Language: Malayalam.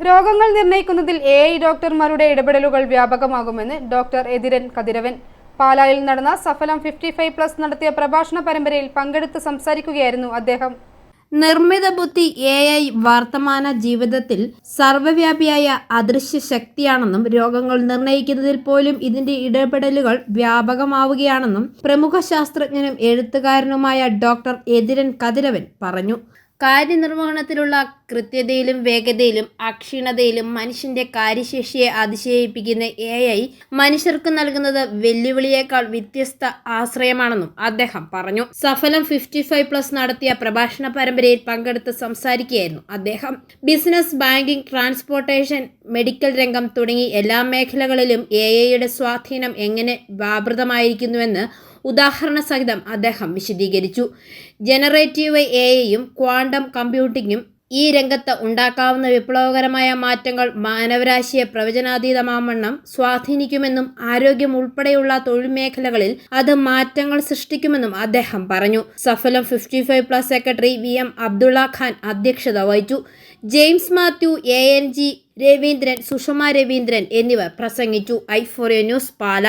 രോഗങ്ങൾ നിർണയിക്കുന്നതിൽ എ ഐ ഡോക്ടർമാരുടെ ഇടപെടലുകൾ വ്യാപകമാകുമെന്ന് ഡോക്ടർ എതിരൻ കതിരവൻ. പാലായിൽ നടന്ന സഫലം ഫിഫ്റ്റി ഫൈവ് പ്ലസ് നടത്തിയ പ്രഭാഷണ പരമ്പരയിൽ പങ്കെടുത്ത് സംസാരിക്കുകയായിരുന്നു അദ്ദേഹം. നിർമ്മിത ബുദ്ധി എ ഐ വർത്തമാന ജീവിതത്തിൽ സർവവ്യാപിയായ അദൃശ്യ ശക്തിയാണെന്നും രോഗങ്ങൾ നിർണയിക്കുന്നതിൽ പോലും ഇതിന്റെ ഇടപെടലുകൾ വ്യാപകമാവുകയാണെന്നും പ്രമുഖ ശാസ്ത്രജ്ഞനും എഴുത്തുകാരനുമായ ഡോക്ടർ എതിരൻ കതിരവൻ പറഞ്ഞു. കാര്യനിർവഹണത്തിലുള്ള കൃത്യതയിലും വേഗതയിലും അക്ഷീണതയിലും മനുഷ്യന്റെ കാര്യശേഷിയെ അതിശയിപ്പിക്കുന്ന എ ഐ മനുഷ്യർക്ക് നൽകുന്നത് വെല്ലുവിളിയേക്കാൾ വ്യത്യസ്ത ആശ്രയമാണെന്നും അദ്ദേഹം പറഞ്ഞു. സഫലം ഫിഫ്റ്റി ഫൈവ് പ്ലസ് നടത്തിയ പ്രഭാഷണ പരമ്പരയിൽ പങ്കെടുത്ത് സംസാരിക്കുകയായിരുന്നു അദ്ദേഹം. ബിസിനസ് ബാങ്കിംഗ് ട്രാൻസ്പോർട്ടേഷൻ മെഡിക്കൽ രംഗം തുടങ്ങി എല്ലാ മേഖലകളിലും എ ഐയുടെ സ്വാധീനം എങ്ങനെ വ്യാപൃതമായിരിക്കുന്നുവെന്ന് ഉദാഹരണ സഹിതം അദ്ദേഹം വിശദീകരിച്ചു. ജനറേറ്റീവ് എ ക്വാണ്ടം കമ്പ്യൂട്ടിങ്ങും ഈ രംഗത്ത് ഉണ്ടാക്കാവുന്ന വിപ്ലവകരമായ മാറ്റങ്ങൾ മാനവരാശിയെ പ്രവചനാതീതമാവണ്ണം സ്വാധീനിക്കുമെന്നും ആരോഗ്യം ഉൾപ്പെടെയുള്ള തൊഴിൽ മേഖലകളിൽ അത് മാറ്റങ്ങൾ സൃഷ്ടിക്കുമെന്നും അദ്ദേഹം പറഞ്ഞു. സഫലം fifty five plus secretary V M Abdulla Khan അധ്യക്ഷത വഹിച്ചു. James Mathew A N G Raveendran Sushama Raveendran എന്നിവർ പ്രസംഗിച്ചു. ഐ ഫോറിയ ന്യൂസ് പാല.